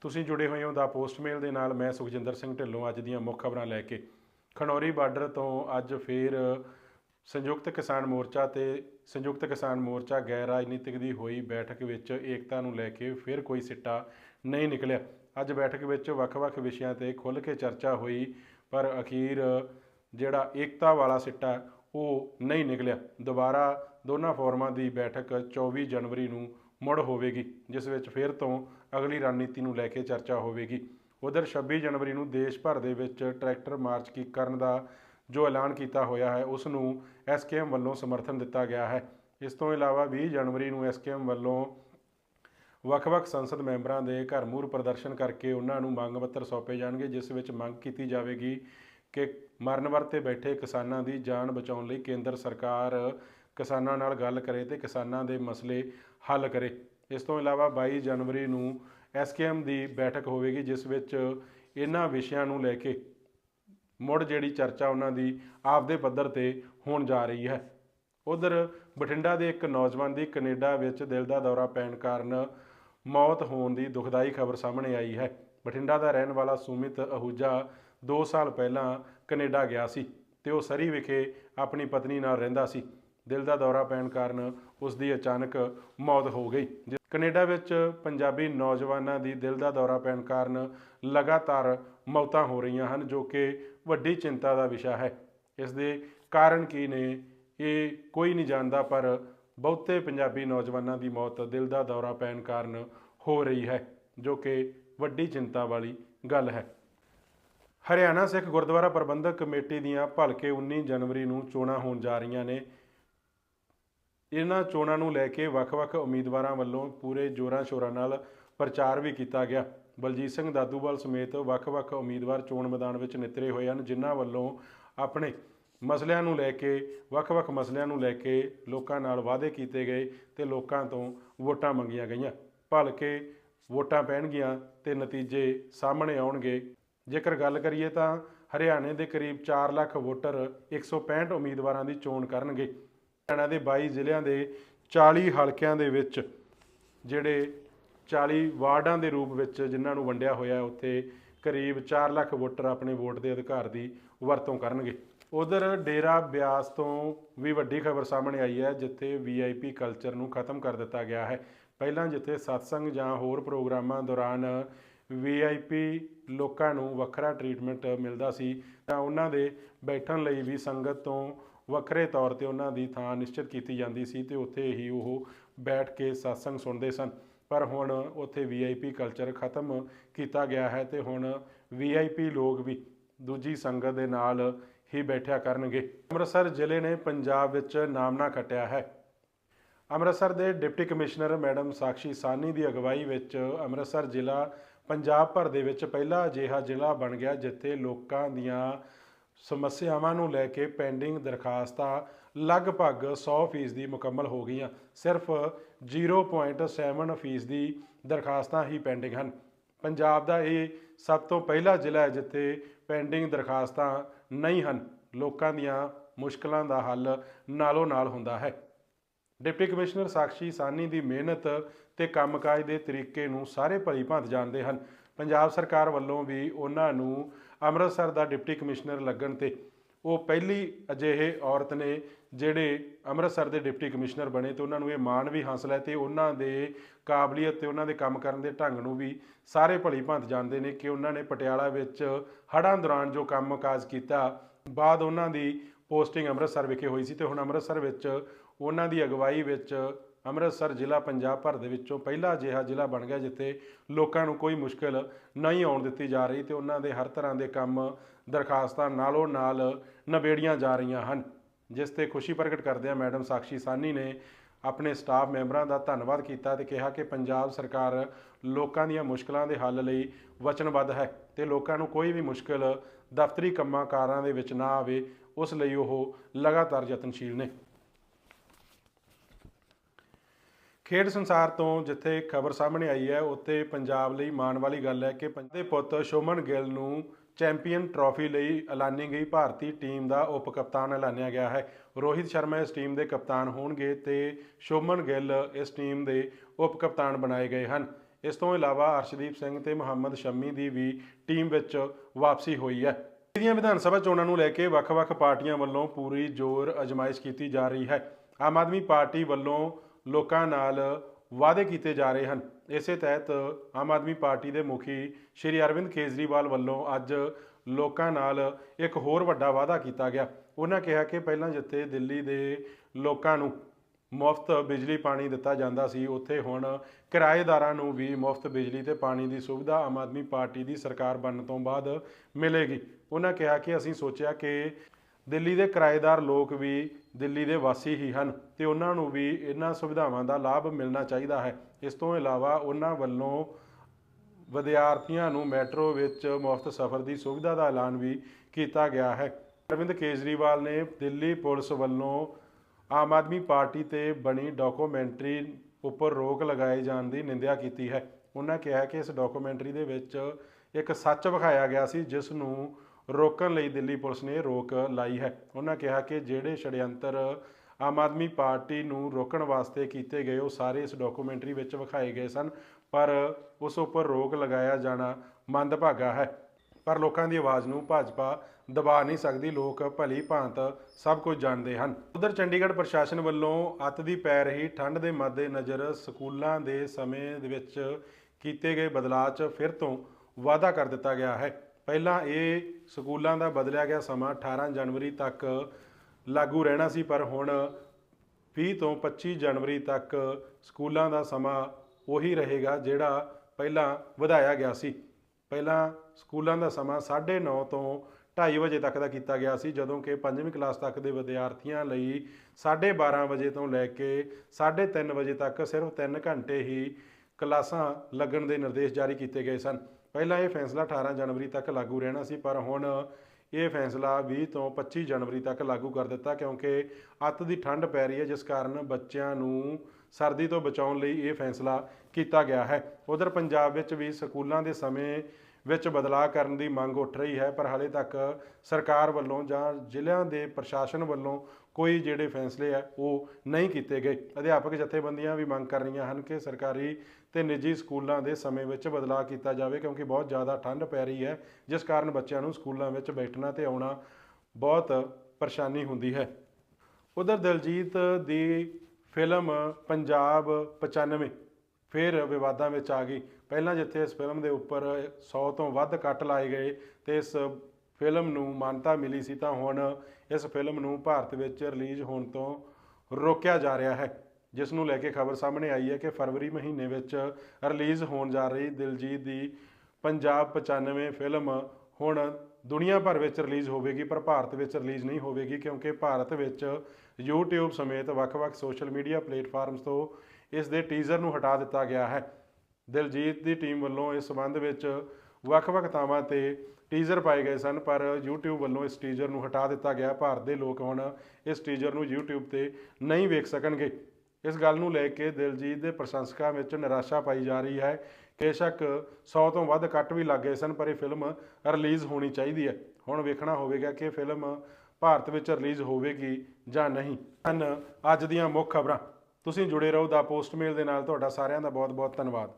ਤੁਸੀਂ ਜੁੜੇ ਹੋਏ ਹੋ ਦਾ ਪੋਸਟਮੇਲ ਦੇ ਨਾਲ ਮੈਂ ਸੁਖਜਿੰਦਰ ਸਿੰਘ ਢਿੱਲੋਂ ਅੱਜ ਦੀਆਂ ਮੁੱਖ ਖਬਰਾਂ ਲੈ ਕੇ। ਖਨੌਰੀ ਬਾਰਡਰ ਤੋਂ ਅੱਜ ਫੇਰ ਸੰਯੁਕਤ ਕਿਸਾਨ ਮੋਰਚਾ ਤੇ ਸੰਯੁਕਤ ਕਿਸਾਨ ਮੋਰਚਾ ਗੈਰ ਰਾਜਨੀਤਿਕ ਦੀ ਹੋਈ ਬੈਠਕ ਵਿੱਚ ਏਕਤਾ ਨੂੰ ਲੈ ਕੇ ਫਿਰ ਕੋਈ ਸਿੱਟਾ ਨਹੀਂ ਨਿਕਲਿਆ। ਅੱਜ ਬੈਠਕ ਵਿੱਚ ਵੱਖ-ਵੱਖ ਵਿਸ਼ਿਆਂ ਤੇ ਖੁੱਲ੍ਹ ਕੇ ਚਰਚਾ ਹੋਈ, ਪਰ ਅਖੀਰ ਜਿਹੜਾ ਏਕਤਾ ਵਾਲਾ ਸਿੱਟਾ ਉਹ ਨਹੀਂ ਨਿਕਲਿਆ। ਦੁਬਾਰਾ ਦੋਨਾਂ ਫੋਰਮਾਂ ਦੀ ਬੈਠਕ 24 ਜਨਵਰੀ ਨੂੰ ਮੁੜ ਹੋਵੇਗੀ, ਜਿਸ ਵਿੱਚ ਫਿਰ ਤੋਂ ਅਗਲੀ ਰਣਨੀਤੀ ਨੂੰ ਲੈ ਕੇ ਚਰਚਾ ਹੋਵੇਗੀ। ਉਧਰ 26 ਜਨਵਰੀ ਨੂੰ ਦੇਸ਼ ਭਰ ਦੇ ਵਿੱਚ ਟਰੈਕਟਰ ਮਾਰਚ ਕੀ ਕਰਨ ਦਾ ਜੋ ਐਲਾਨ ਕੀਤਾ ਹੋਇਆ ਹੈ, ਉਸ ਨੂੰ ਐਸਕੇਐਮ ਵੱਲੋਂ ਸਮਰਥਨ ਦਿੱਤਾ ਗਿਆ ਹੈ। ਇਸ ਤੋਂ ਇਲਾਵਾ 20 ਜਨਵਰੀ ਨੂੰ ਐਸਕੇਐਮ ਵੱਲੋਂ ਵੱਖ-ਵੱਖ ਸੰਸਦ ਮੈਂਬਰਾਂ ਦੇ ਘਰ ਮੂਰ ਪ੍ਰਦਰਸ਼ਨ ਕਰਕੇ ਉਹਨਾਂ ਨੂੰ ਮੰਗ ਪੱਤਰ ਸੌਂਪੇ ਜਾਣਗੇ, ਜਿਸ ਵਿੱਚ ਮੰਗ ਕੀਤੀ ਜਾਵੇਗੀ ਕਿ ਮਰਨ ਵਰਤੇ ਬੈਠੇ ਕਿਸਾਨਾਂ ਦੀ ਜਾਨ ਬਚਾਉਣ ਲਈ ਕੇਂਦਰ ਸਰਕਾਰ ਕਿਸਾਨਾਂ ਨਾਲ ਗੱਲ ਕਰੇ ਤੇ ਕਿਸਾਨਾਂ ਦੇ ਮਸਲੇ ਹੱਲ ਕਰੇ। ਇਸ ਤੋਂ ਇਲਾਵਾ 22 ਜਨਵਰੀ ਨੂੰ ਐਸਕੇਐਮ ਦੀ ਬੈਠਕ ਹੋਵੇਗੀ, ਜਿਸ ਵਿੱਚ ਇਹਨਾਂ ਵਿਸ਼ਿਆਂ ਨੂੰ ਲੈ ਕੇ ਮੁੜ ਜਿਹੜੀ ਚਰਚਾ ਉਹਨਾਂ ਦੀ ਆਪਦੇ ਪੱਧਰ ਤੇ ਹੋਣ ਜਾ ਰਹੀ ਹੈ। ਉਧਰ ਬਠਿੰਡਾ ਦੇ ਇੱਕ ਨੌਜਵਾਨ ਦੀ ਕੈਨੇਡਾ ਵਿੱਚ ਦਿਲ ਦਾ ਦੌਰਾ ਪੈਣ ਕਾਰਨ ਮੌਤ ਹੋਣ ਦੀ ਦੁਖਦਾਈ ਖਬਰ ਸਾਹਮਣੇ ਆਈ ਹੈ। ਬਠਿੰਡਾ ਦਾ ਰਹਿਣ ਵਾਲਾ ਸੁਮਿਤ ਅਹੂਜਾ 2 ਸਾਲ ਪਹਿਲਾਂ ਕੈਨੇਡਾ ਗਿਆ ਸੀ ਤੇ ਉਹ ਸਰੀ ਵਿਖੇ ਆਪਣੀ ਪਤਨੀ ਨਾਲ ਰਹਿੰਦਾ ਸੀ। ਦਿਲ ਦਾ ਦੌਰਾ ਪੈਣ ਕਾਰਨ ਉਸ ਦੀ ਅਚਾਨਕ ਮੌਤ ਹੋ ਗਈ। ਜਿ- ਕੈਨੇਡਾ ਵਿੱਚ ਪੰਜਾਬੀ ਨੌਜਵਾਨਾਂ ਦੀ ਦਿਲ ਦਾ ਦੌਰਾ ਪੈਣ ਕਾਰਨ ਲਗਾਤਾਰ ਮੌਤਾਂ ਹੋ ਰਹੀਆਂ ਹਨ, ਜੋ ਕਿ ਵੱਡੀ ਚਿੰਤਾ ਦਾ ਵਿਸ਼ਾ ਹੈ। ਇਸ ਦੇ ਕਾਰਨ ਕੀ ਨੇ, ਇਹ ਕੋਈ ਨਹੀਂ ਜਾਣਦਾ, ਪਰ ਬਹੁਤੇ ਪੰਜਾਬੀ ਨੌਜਵਾਨਾਂ ਦੀ ਮੌਤ ਦਿਲ ਦਾ ਦੌਰਾ ਪੈਣ ਕਾਰਨ ਹੋ ਰਹੀ ਹੈ, ਜੋ ਕਿ ਵੱਡੀ ਚਿੰਤਾ ਵਾਲੀ ਗੱਲ ਹੈ। ਹਰਿਆਣਾ ਸਿੱਖ ਗੁਰਦੁਆਰਾ ਪ੍ਰਬੰਧਕ ਕਮੇਟੀ ਦੀਆਂ ਭਲਕੇ 19 ਜਨਵਰੀ ਨੂੰ ਚੋਣਾਂ ਹੋਣ ਜਾ ਰਹੀਆਂ ਨੇ। ਇਹਨਾਂ ਚੋਣਾਂ ਨੂੰ ਲੈ ਕੇ ਵੱਖ-ਵੱਖ ਉਮੀਦਵਾਰਾਂ ਵੱਲੋਂ ਪੂਰੇ ਜੋਰਾਂ ਸ਼ੋਰਾਂ ਨਾਲ ਪ੍ਰਚਾਰ ਵੀ ਕੀਤਾ ਗਿਆ। ਬਲਜੀਤ ਸਿੰਘ ਦਾਦੂਵਾਲ ਸਮੇਤ ਵੱਖ-ਵੱਖ ਉਮੀਦਵਾਰ ਚੋਣ ਮੈਦਾਨ ਵਿੱਚ ਨਿਤਰੇ ਹੋਏ ਹਨ, ਜਿਨ੍ਹਾਂ ਵੱਲੋਂ ਆਪਣੇ ਮਸਲਿਆਂ ਨੂੰ ਲੈ ਕੇ ਵੱਖ-ਵੱਖ ਮਸਲਿਆਂ ਨੂੰ ਲੈ ਕੇ ਲੋਕਾਂ ਨਾਲ ਵਾਅਦੇ ਕੀਤੇ ਗਏ ਤੇ ਲੋਕਾਂ ਤੋਂ ਵੋਟਾਂ ਮੰਗੀਆਂ ਗਈਆਂ। ਭਲਕੇ ਵੋਟਾਂ ਪੈਣਗੀਆਂ ਤੇ ਨਤੀਜੇ ਸਾਹਮਣੇ ਆਉਣਗੇ। ਜੇਕਰ ਗੱਲ ਕਰੀਏ ਤਾਂ ਹਰਿਆਣੇ ਦੇ ਕਰੀਬ 4 ਲੱਖ ਵੋਟਰ 165 ਉਮੀਦਵਾਰਾਂ ਦੀ ਚੋਣ ਕਰਨਗੇ। ਹਰਿਆਣਾ ਦੇ 22 ਜ਼ਿਲ੍ਹਿਆਂ ਦੇ 40 ਹਲਕਿਆਂ ਦੇ ਵਿੱਚ ਜਿਹੜੇ 40 ਵਾਰਡਾਂ ਦੇ ਰੂਪ ਵਿੱਚ ਜਿਨ੍ਹਾਂ ਨੂੰ ਵੰਡਿਆ ਹੋਇਆ ਉੱਥੇ ਕਰੀਬ 4 ਲੱਖ ਵੋਟਰ ਆਪਣੇ ਵੋਟ ਦੇ ਅਧਿਕਾਰ ਦੀ ਵਰਤੋਂ ਕਰਨਗੇ। ਉਧਰ ਡੇਰਾ ਬਿਆਸ ਤੋਂ ਵੀ ਵੱਡੀ ਖਬਰ ਸਾਹਮਣੇ ਆਈ ਹੈ, ਜਿੱਥੇ ਵੀਆਈਪੀ ਕਲਚਰ ਨੂੰ ਖਤਮ ਕਰ ਦਿੱਤਾ ਗਿਆ ਹੈ। ਪਹਿਲਾਂ ਜਿੱਥੇ ਸਤਸੰਗ ਜਾਂ ਹੋਰ ਪ੍ਰੋਗਰਾਮਾਂ ਦੌਰਾਨ ਵੀਆਈਪੀ ਲੋਕਾਂ ਨੂੰ ਵੱਖਰਾ ਟ੍ਰੀਟਮੈਂਟ ਮਿਲਦਾ ਸੀ, ਤਾਂ ਉਹਨਾਂ ਦੇ ਬੈਠਣ ਲਈ ਵੀ ਸੰਗਤ ਤੋਂ ਵੱਖਰੇ ਤੌਰ ਤੇ ਉਹਨਾਂ ਦੀ ਥਾਂ ਨਿਸ਼ਚਿਤ ਕੀਤੀ ਜਾਂਦੀ ਸੀ ਤੇ ਉੱਥੇ ਹੀ ਉਹ ਬੈਠ ਕੇ ਸਤਸੰਗ ਸੁਣਦੇ ਸਨ। ਪਰ ਹੁਣ ਉੱਥੇ ਵੀਆਈਪੀ ਕਲਚਰ ਖਤਮ ਕੀਤਾ ਗਿਆ ਹੈ ਤੇ ਹੁਣ ਵੀਆਈਪੀ ਲੋਕ ਵੀ ਦੂਜੀ ਸੰਗਤ ਦੇ ਨਾਲ ਹੀ ਬੈਠਿਆ ਕਰਨਗੇ। ਅੰਮ੍ਰਿਤਸਰ ਜ਼ਿਲ੍ਹੇ ਨੇ ਪੰਜਾਬ ਵਿੱਚ ਨਾਮਨਾ ਖੱਟਿਆ ਹੈ। ਅੰਮ੍ਰਿਤਸਰ ਦੇ deputy commissioner madam Sakshi Sawhney ਦੀ ਅਗਵਾਈ ਵਿੱਚ ਅੰਮ੍ਰਿਤਸਰ ਜ਼ਿਲ੍ਹਾ ਪੰਜਾਬ ਭਰ ਦੇ ਵਿੱਚ ਪਹਿਲਾ ਅਜਿਹਾ ਜ਼ਿਲ੍ਹਾ ਬਣ ਗਿਆ ਜਿੱਥੇ ਲੋਕਾਂ ਦੀਆਂ ਸਮੱਸਿਆਵਾਂ ਨੂੰ ਲੈ ਕੇ ਪੈਂਡਿੰਗ ਦਰਖਾਸਤਾਂ ਲਗਭਗ 100% ਮੁਕੰਮਲ ਹੋ ਗਈਆਂ। ਸਿਰਫ 0.7% ਫੀਸਦੀ ਦਰਖਾਸਤਾਂ ਹੀ ਪੈਂਡਿੰਗ ਹਨ। ਪੰਜਾਬ ਦਾ ਇਹ ਸਭ ਤੋਂ ਪਹਿਲਾ ਜ਼ਿਲ੍ਹਾ ਹੈ ਜਿੱਥੇ ਪੈਂਡਿੰਗ ਦਰਖਾਸਤਾਂ ਨਹੀਂ ਹਨ। ਲੋਕਾਂ ਦੀਆਂ ਮੁਸ਼ਕਲਾਂ ਦਾ ਹੱਲ ਨਾਲੋਂ ਨਾਲ ਹੁੰਦਾ ਹੈ। ਡਿਪਟੀ ਕਮਿਸ਼ਨਰ ਸਾਕਸ਼ੀ ਸਾਨੀ ਦੀ ਮਿਹਨਤ ਤੇ ਕੰਮਕਾਜ ਦੇ ਤਰੀਕੇ ਨੂੰ ਸਾਰੇ ਭਲੀ ਭਾਂਤ ਜਾਣਦੇ ਹਨ। ਪੰਜਾਬ ਸਰਕਾਰ ਵੱਲੋਂ ਵੀ ਉਹਨਾਂ ਨੂੰ ਅੰਮ੍ਰਿਤਸਰ ਦਾ ਡਿਪਟੀ ਕਮਿਸ਼ਨਰ ਲੱਗਣ ਤੇ ਉਹ ਪਹਿਲੀ ਅਜਿਹੇ ਔਰਤ ਨੇ ਜਿਹੜੇ ਅੰਮ੍ਰਿਤਸਰ ਦੇ ਡਿਪਟੀ ਕਮਿਸ਼ਨਰ ਬਣੇ ਤੇ ਉਹਨਾਂ ਨੂੰ ਇਹ ਮਾਣ ਵੀ ਹਾਸਲ ਹੈ ਤੇ ਉਹਨਾਂ ਦੇ ਕਾਬਲੀਅਤ ਤੇ ਉਹਨਾਂ ਦੇ ਕੰਮ ਕਰਨ ਦੇ ਢੰਗ ਨੂੰ ਵੀ ਸਾਰੇ ਭਲੀ ਭਾਂਤ ਜਾਣਦੇ ਨੇ ਕਿ ਉਹਨਾਂ ਨੇ ਪਟਿਆਲਾ ਵਿੱਚ ਹੜ੍ਹਾਂ ਦੌਰਾਨ ਜੋ ਕੰਮਕਾਜ ਕੀਤਾ, ਬਾਅਦ ਉਹਨਾਂ ਦੀ ਪੋਸਟਿੰਗ ਅੰਮ੍ਰਿਤਸਰ ਵਿਖੇ ਹੋਈ ਸੀ ਤੇ ਹੁਣ ਅੰਮ੍ਰਿਤਸਰ ਵਿੱਚ ਉਹਨਾਂ ਦੀ ਅਗਵਾਈ ਵਿੱਚ ਅੰਮ੍ਰਿਤਸਰ ਜ਼ਿਲ੍ਹਾ ਪੰਜਾਬ ਭਰ ਦੇ ਵਿੱਚੋਂ ਪਹਿਲਾ ਅਜਿਹਾ ਜ਼ਿਲ੍ਹਾ ਬਣ ਗਿਆ ਜਿੱਥੇ ਲੋਕਾਂ ਨੂੰ ਕੋਈ ਮੁਸ਼ਕਲ ਨਹੀਂ ਆਉਣ ਦਿੱਤੀ ਜਾ ਰਹੀ ਤੇ ਉਹਨਾਂ ਦੇ ਹਰ ਤਰ੍ਹਾਂ ਦੇ ਕੰਮ, ਦਰਖਾਸਤਾਂ ਨਾਲੋਂ ਨਾਲ ਨਿਬੇੜੀਆਂ ਜਾ ਰਹੀਆਂ ਹਨ, ਜਿਸ ਤੇ ਖੁਸ਼ੀ ਪ੍ਰਗਟ ਕਰਦਿਆਂ ਮੈਡਮ ਸਾਕਸ਼ੀ ਸਾਨੀ ਨੇ ਆਪਣੇ ਸਟਾਫ ਮੈਂਬਰਾਂ ਦਾ ਧੰਨਵਾਦ ਕੀਤਾ ਤੇ ਕਿਹਾ ਕਿ ਪੰਜਾਬ ਸਰਕਾਰ ਲੋਕਾਂ ਦੀਆਂ ਮੁਸ਼ਕਲਾਂ ਦੇ ਹੱਲ ਲਈ ਵਚਨਬੱਧ ਹੈ ਤੇ ਲੋਕਾਂ ਨੂੰ ਕੋਈ ਵੀ ਮੁਸ਼ਕਲ ਦਫ਼ਤਰੀ ਕੰਮਾਂ ਕਾਰਾਂ ਦੇ ਵਿੱਚ ਨਾ ਆਵੇ, ਉਸ ਲਈ ਉਹ ਲਗਾਤਾਰ ਯਤਨਸ਼ੀਲ ਨੇ। ਖੇਡ ਸੰਸਾਰ ਤੋਂ ਜਿੱਥੇ ਖਬਰ ਸਾਹਮਣੇ ਆਈ ਹੈ, ਉੱਥੇ ਪੰਜਾਬ ਲਈ ਮਾਣ ਵਾਲੀ ਗੱਲ ਹੈ ਕਿ ਪੰਜਾਬ ਪੁੱਤ ਸ਼ੋਮਨ ਗਿੱਲ ਨੂੰ ਚੈਂਪੀਅਨ ਟਰਾਫੀ ਲਈ ਐਲਾਨੀ ਗਈ ਭਾਰਤੀ ਟੀਮ ਦਾ ਉਪ ਕਪਤਾਨ ਐਲਾਨਿਆ ਗਿਆ ਹੈ। ਰੋਹਿਤ ਸ਼ਰਮਾ ਇਸ ਟੀਮ ਦੇ ਕਪਤਾਨ ਹੋਣਗੇ ਤੇ ਸ਼ੋਮਨ ਗਿੱਲ ਇਸ ਟੀਮ ਦੇ ਉਪ ਕਪਤਾਨ ਬਣਾਏ ਗਏ ਹਨ। ਇਸ ਤੋਂ ਇਲਾਵਾ ਅਰਸ਼ਦੀਪ ਸਿੰਘ ਤੇ ਮੁਹੰਮਦ ਸ਼ਮੀ ਦੀ ਵੀ ਟੀਮ ਵਿੱਚ ਵਾਪਸੀ ਹੋਈ ਹੈ। ਦੀਆਂ ਵਿਧਾਨ ਸਭਾ ਚੋਣਾਂ ਨੂੰ ਲੈ ਕੇ ਵੱਖ-ਵੱਖ ਪਾਰਟੀਆਂ ਵੱਲੋਂ ਪੂਰੀ ਜ਼ੋਰ ਅਜਮਾਇਸ਼ ਕੀਤੀ ਜਾ ਰਹੀ ਹੈ। ਆਮ ਆਦਮੀ ਪਾਰਟੀ ਵੱਲੋਂ ਲੋਕਾਂ ਨਾਲ ਵਾਅਦੇ ਕੀਤੇ ਜਾ ਰਹੇ ਹਨ। ਇਸੇ ਤਹਿਤ ਆਮ ਆਦਮੀ ਪਾਰਟੀ ਦੇ ਮੁਖੀ ਸ਼੍ਰੀ ਅਰਵਿੰਦ ਕੇਜਰੀਵਾਲ ਵੱਲੋਂ ਅੱਜ ਲੋਕਾਂ ਨਾਲ ਇੱਕ ਹੋਰ ਵੱਡਾ ਵਾਅਦਾ ਕੀਤਾ ਗਿਆ। ਉਹਨਾਂ ਕਿਹਾ ਕਿ ਪਹਿਲਾਂ ਜਿੱਥੇ ਦਿੱਲੀ ਦੇ ਲੋਕਾਂ ਨੂੰ ਮੁਫਤ ਬਿਜਲੀ ਪਾਣੀ ਦਿੱਤਾ ਜਾਂਦਾ ਸੀ, ਉੱਥੇ ਹੁਣ ਕਿਰਾਏਦਾਰਾਂ ਨੂੰ ਵੀ ਮੁਫਤ ਬਿਜਲੀ ਤੇ ਪਾਣੀ ਦੀ ਸੁਵਿਧਾ ਆਮ ਆਦਮੀ ਪਾਰਟੀ ਦੀ ਸਰਕਾਰ ਬਣਨ ਤੋਂ ਬਾਅਦ ਮਿਲੇਗੀ। ਉਹਨਾਂ ਕਿਹਾ ਕਿ ਅਸੀਂ ਸੋਚਿਆ ਕਿ ਦਿੱਲੀ ਦੇ ਕਿਰਾਏਦਾਰ ਲੋਕ ਵੀ ਦਿੱਲੀ ਦੇ ਵਾਸੀ ਹੀ ਹਨ ਤੇ ਉਹਨਾਂ ਨੂੰ ਵੀ ਇਹਨਾਂ ਸੁਵਿਧਾਵਾਂ ਦਾ ਲਾਭ ਮਿਲਣਾ ਚਾਹੀਦਾ ਹੈ। ਇਸ ਤੋਂ ਇਲਾਵਾ ਉਹਨਾਂ ਵੱਲੋਂ ਵਿਦਿਆਰਥੀਆਂ ਨੂੰ ਮੈਟਰੋ ਵਿੱਚ ਮੁਫਤ ਸਫ਼ਰ ਦੀ ਸੁਵਿਧਾ ਦਾ ਐਲਾਨ ਵੀ ਕੀਤਾ ਗਿਆ ਹੈ। ਅਰਵਿੰਦ ਕੇਜਰੀਵਾਲ ਨੇ ਦਿੱਲੀ ਪੁਲਿਸ ਵੱਲੋਂ ਆਮ ਆਦਮੀ ਪਾਰਟੀ ਤੇ ਬਣੀ ਡਾਕੂਮੈਂਟਰੀ ਉੱਪਰ ਰੋਕ ਲਗਾਏ ਜਾਣ ਦੀ ਨਿੰਦਿਆ ਕੀਤੀ ਹੈ। ਉਹਨਾਂ ਕਿਹਾ ਕਿ ਇਸ ਡਾਕੂਮੈਂਟਰੀ ਦੇ ਵਿੱਚ ਇੱਕ ਸੱਚ ਵਿਖਾਇਆ ਗਿਆ ਸੀ, ਜਿਸ ਨੂੰ ਰੋਕਣ ਲਈ ਦਿੱਲੀ ਪੁਲਿਸ ਨੇ ਰੋਕ ਲਾਈ ਹੈ। ਉਹਨਾਂ ਕਿਹਾ ਕਿ ਜਿਹੜੇ ਛੜਯੰਤਰ ਆਮ ਆਦਮੀ ਪਾਰਟੀ ਨੂੰ ਰੋਕਣ ਵਾਸਤੇ ਕੀਤੇ ਗਏ, ਉਹ ਸਾਰੇ ਇਸ ਡਾਕੂਮੈਂਟਰੀ ਵਿੱਚ ਵਿਖਾਏ ਗਏ ਸਨ, ਪਰ ਉਸ ਉੱਪਰ ਰੋਕ ਲਗਾਇਆ ਜਾਣਾ ਮੰਦਭਾਗਾ ਹੈ। ਪਰ ਲੋਕਾਂ ਦੀ ਆਵਾਜ਼ ਨੂੰ ਭਾਜਪਾ ਦਬਾ ਨਹੀਂ ਸਕਦੀ, ਲੋਕ ਭਲੀ ਭਾਂਤ ਸਭ ਕੁਝ ਜਾਣਦੇ ਹਨ। ਉਧਰ ਚੰਡੀਗੜ੍ਹ ਪ੍ਰਸ਼ਾਸਨ ਵੱਲੋਂ ਅੱਤ ਦੀ ਪੈ ਰਹੀ ਠੰਡ ਦੇ ਮੱਦੇਨਜ਼ਰ ਸਕੂਲਾਂ ਦੇ ਸਮੇਂ ਦੇ ਵਿੱਚ ਕੀਤੇ ਗਏ ਬਦਲਾਅ 'ਚ ਫਿਰ ਤੋਂ ਵਾਅਦਾ ਕਰ ਦਿੱਤਾ ਗਿਆ ਹੈ। ਪਹਿਲਾਂ ਇਹ ਸਕੂਲਾਂ ਦਾ ਬਦਲਿਆ ਗਿਆ ਸਮਾਂ 18 ਜਨਵਰੀ ਤੱਕ ਲਾਗੂ ਰਹਿਣਾ ਸੀ, ਪਰ ਹੁਣ 20 ਤੋਂ 25 ਜਨਵਰੀ ਤੱਕ ਸਕੂਲਾਂ ਦਾ ਸਮਾਂ ਉਹੀ ਰਹੇਗਾ ਜਿਹੜਾ ਪਹਿਲਾਂ ਵਧਾਇਆ ਗਿਆ ਸੀ। ਪਹਿਲਾਂ ਸਕੂਲਾਂ ਦਾ ਸਮਾਂ 9:30 ਤੋਂ 2:30 ਵਜੇ ਤੱਕ ਦਾ ਕੀਤਾ ਗਿਆ ਸੀ, ਜਦੋਂ ਕਿ 5ਵੀਂ ਕਲਾਸ ਤੱਕ ਦੇ ਵਿਦਿਆਰਥੀਆਂ ਲਈ 12:30 ਵਜੇ ਤੋਂ ਲੈ ਕੇ 3:30 ਵਜੇ ਤੱਕ ਸਿਰਫ 3 ਘੰਟੇ ਹੀ ਕਲਾਸਾਂ ਲੱਗਣ ਦੇ ਨਿਰਦੇਸ਼ ਜਾਰੀ ਕੀਤੇ ਗਏ ਸਨ। ਪਹਿਲਾਂ ਇਹ ਫੈਸਲਾ 18 ਜਨਵਰੀ ਤੱਕ ਲਾਗੂ ਰਹਿਣਾ ਸੀ, ਪਰ ਹੁਣ ਇਹ ਫੈਸਲਾ 20 ਤੋਂ 25 ਜਨਵਰੀ ਤੱਕ ਲਾਗੂ ਕਰ ਦਿੱਤਾ ਕਿਉਂਕਿ ਅੱਤ ਦੀ ਠੰਡ ਪੈ ਰਹੀ ਹੈ, ਜਿਸ ਕਾਰਨ ਬੱਚਿਆਂ ਨੂੰ ਸਰਦੀ ਤੋਂ ਬਚਾਉਣ ਲਈ ਇਹ ਫੈਸਲਾ ਕੀਤਾ ਗਿਆ ਹੈ। ਉਧਰ ਪੰਜਾਬ ਵਿੱਚ ਵੀ ਸਕੂਲਾਂ ਦੇ ਸਮੇਂ ਵਿੱਚ ਬਦਲਾਅ ਕਰਨ ਦੀ ਮੰਗ ਉੱਠ ਰਹੀ ਹੈ, ਪਰ ਹਾਲੇ ਤੱਕ ਸਰਕਾਰ ਵੱਲੋਂ ਜਾਂ ਜ਼ਿਲ੍ਹਿਆਂ ਦੇ ਪ੍ਰਸ਼ਾਸਨ ਵੱਲੋਂ ਕੋਈ ਜਿਹੜੇ ਫੈਸਲੇ ਆ, ਉਹ ਨਹੀਂ ਕੀਤੇ ਗਏ। ਅਧਿਆਪਕ ਜਥੇਬੰਦੀਆਂ ਵੀ ਮੰਗ ਕਰ ਰਹੀਆਂ ਹਨ ਕਿ ਸਰਕਾਰੀ ਤੇ ਨਿੱਜੀ ਸਕੂਲਾਂ ਦੇ ਸਮੇਂ ਵਿੱਚ ਬਦਲਾਅ ਕੀਤਾ ਜਾਵੇ, ਕਿਉਂਕਿ ਬਹੁਤ ਜ਼ਿਆਦਾ ਠੰਡ ਪੈ ਰਹੀ ਹੈ, ਜਿਸ ਕਾਰਨ ਬੱਚਿਆਂ ਨੂੰ ਸਕੂਲਾਂ ਵਿੱਚ ਬੈਠਣਾ ਤੇ ਆਉਣਾ ਬਹੁਤ ਪਰੇਸ਼ਾਨੀ ਹੁੰਦੀ ਹੈ। ਉਧਰ ਦਿਲਜੀਤ ਦੀ ਫਿਲਮ ਪੰਜਾਬ 95 ਫਿਰ ਵਿਵਾਦਾਂ ਵਿੱਚ ਆ ਗਈ। ਪਹਿਲਾਂ ਜਿੱਥੇ ਇਸ ਫਿਲਮ ਦੇ ਉੱਪਰ 100 ਤੋਂ ਵੱਧ ਕੱਟ ਲਾਏ ਗਏ ਤੇ ਇਸ ਫਿਲਮ ਨੂੰ ਮਾਨਤਾ ਮਿਲੀ ਸੀ, ਤਾਂ ਹੁਣ ਇਸ ਫਿਲਮ ਨੂੰ ਭਾਰਤ ਵਿੱਚ ਰਿਲੀਜ਼ ਹੋਣ ਤੋਂ ਰੋਕਿਆ ਜਾ ਰਿਹਾ ਹੈ। ਜਿਸ ਨੂੰ ਲੈ ਕੇ ਖਬਰ ਸਾਹਮਣੇ ਆਈ ਹੈ ਕਿ ਫਰਵਰੀ ਮਹੀਨੇ ਵਿੱਚ ਰਿਲੀਜ਼ ਹੋਣ ਜਾ ਰਹੀ ਦਿਲਜੀਤ ਦੀ ਪੰਜਾਬ 95 ਫਿਲਮ ਹੁਣ ਦੁਨੀਆ ਭਰ ਵਿੱਚ ਰਿਲੀਜ਼ ਹੋਵੇਗੀ, ਪਰ ਭਾਰਤ ਵਿੱਚ ਰਿਲੀਜ਼ ਨਹੀਂ ਹੋਵੇਗੀ ਕਿਉਂਕਿ ਭਾਰਤ ਵਿੱਚ YouTube ਸਮੇਤ ਵੱਖ-ਵੱਖ ਸੋਸ਼ਲ ਮੀਡੀਆ ਪਲੇਟਫਾਰਮਸ ਤੋਂ ਇਸ ਦੇ ਟੀਜ਼ਰ ਨੂੰ ਹਟਾ ਦਿੱਤਾ ਗਿਆ ਹੈ। ਦਿਲਜੀਤ ਦੀ ਟੀਮ ਵੱਲੋਂ ਇਸ ਸੰਬੰਧ ਵਿੱਚ ਵੱਖ-ਵੱਖ ਥਾਵਾਂ ਤੇ ਟੀਜ਼ਰ ਪਾਏ ਗਏ ਸਨ, ਪਰ YouTube ਵੱਲੋਂ ਇਸ ਟੀਜ਼ਰ ਨੂੰ ਹਟਾ ਦਿੱਤਾ ਗਿਆ। ਭਾਰਤ ਦੇ ਲੋਕ ਹੁਣ ਇਸ ਟੀਜ਼ਰ ਨੂੰ YouTube ਤੇ ਨਹੀਂ ਵੇਖ ਸਕਣਗੇ। ਇਸ ਗੱਲ ਨੂੰ ਲੈ ਕੇ ਦਿਲਜੀਤ ਦੇ ਪ੍ਰਸ਼ੰਸਕਾਂ ਵਿੱਚ ਨਿਰਾਸ਼ਾ ਪਾਈ ਜਾ ਰਹੀ ਹੈ। ਬੇਸ਼ੱਕ 100 ਤੋਂ ਵੱਧ ਕੱਟ ਵੀ ਲੱਗ ਗਏ ਸਨ, ਪਰ ਇਹ ਫਿਲਮ ਰਿਲੀਜ਼ ਹੋਣੀ ਚਾਹੀਦੀ ਹੈ। ਹੁਣ ਵੇਖਣਾ ਹੋਵੇਗਾ ਕਿ ਫਿਲਮ ਭਾਰਤ ਵਿੱਚ ਰਿਲੀਜ਼ ਹੋਵੇਗੀ ਜਾਂ ਨਹੀਂ। ਹਨ ਅੱਜ ਦੀਆਂ ਮੁੱਖ ਖਬਰਾਂ। ਤੁਸੀਂ ਜੁੜੇ ਰਹੋ ਦਾ ਪੋਸਟਮੇਲ ਦੇ ਨਾਲ। ਤੁਹਾਡਾ ਸਾਰਿਆਂ ਦਾ ਬਹੁਤ ਬਹੁਤ ਧੰਨਵਾਦ।